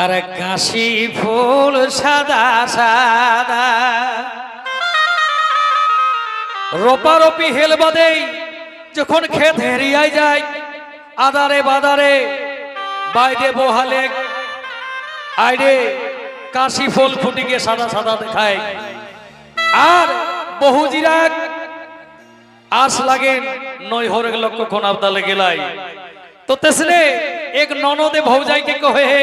আর কাশি ফুল সাদা সাদা। রোপারোপি হেল বাদেই যখন ক্ষেত হেরিয়াই যায়, আদারে বাদারে, বাইরে বহালে, আইরে কাশি ফুল ফুটিকে সাদা সাদা দেখায়। আর বহুজিরা আস লাগেন নয় হরেক লক্ষ কোন আবদালে গেলাই তো তেসনে এক ননদে ভৌজাইকে কহে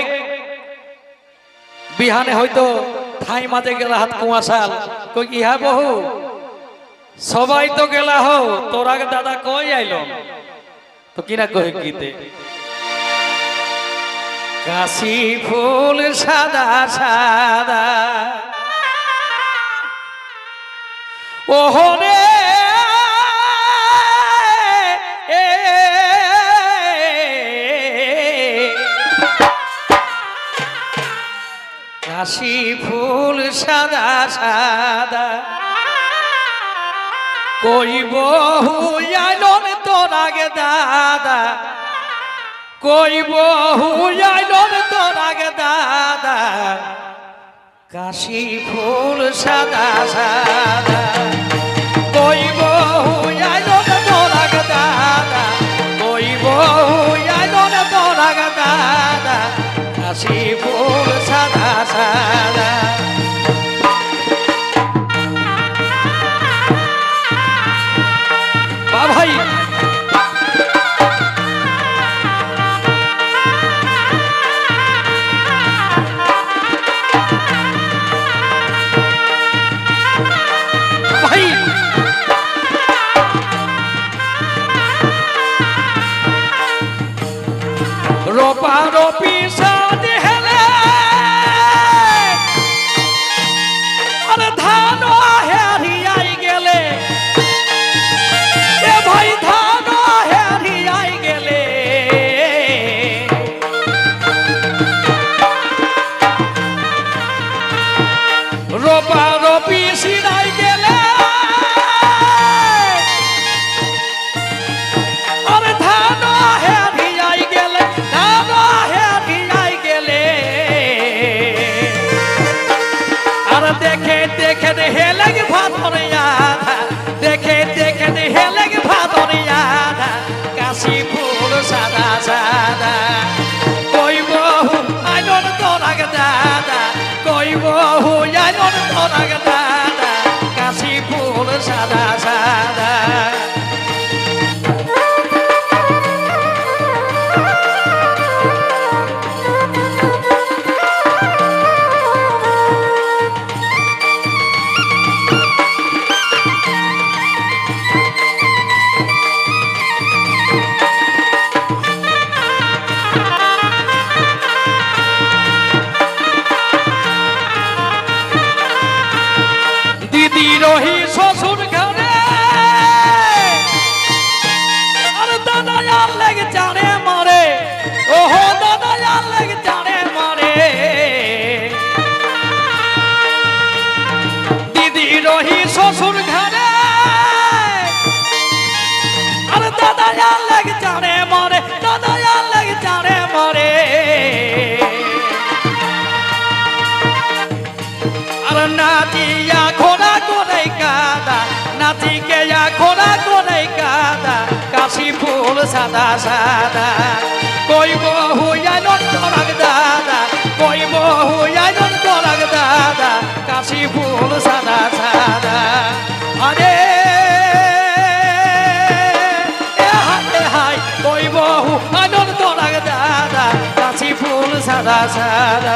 বিহানে হয়তো ঠাই মাঝে গেলা হাত কুয়াশাল কই, ইহা বহু? সবাই তো গেলা হো, তোর দাদা কই আইল তো কিনা কহে গীতে? কাশি ফুল সাদা সাদা। ওহরে কাশি ফুল সাদা সাদা। কই বহু আইলন তোর আগে দাদা? কই বহু আইলন তোর আগে দাদা? কাশি ফুল সাদা সাদা। কই বহু আইলন তোর আগে দাদা? কই বহু আইলন তোর আগে দাদা? কাশি हमारो पिसा दे দেখে দেখে দে হেলেগ ভাদরিয়া দেখে দেখে কাশি ফুল সাদা সাদা। কই বহু আইনন দাদা। তোরাগ দাদা। কাশি ফুল সাদা জানে মারে। ওহো দাদা আর মারে। দিদি রহি শ্বশুর ঘরে আর দাদা আর কাশি ফুল সাদা সাদা। কই বহু আইনন তোরাগ দাদা কাশি ফুল সাদা সাদা। কই বহু আইনন তোরাগ দাদা, কাশি ফুল সাদা সাদা।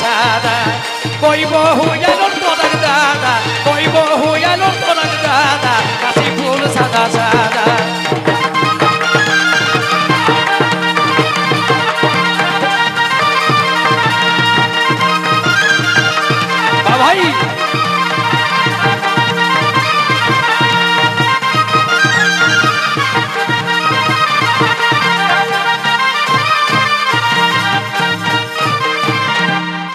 সাদা সাদা কইব হুয়ালোর তোরাক দাদা, কইব হুয়ালোর তোরাক দাদা কাশি ফুল সাদা সাদা। বা ভাই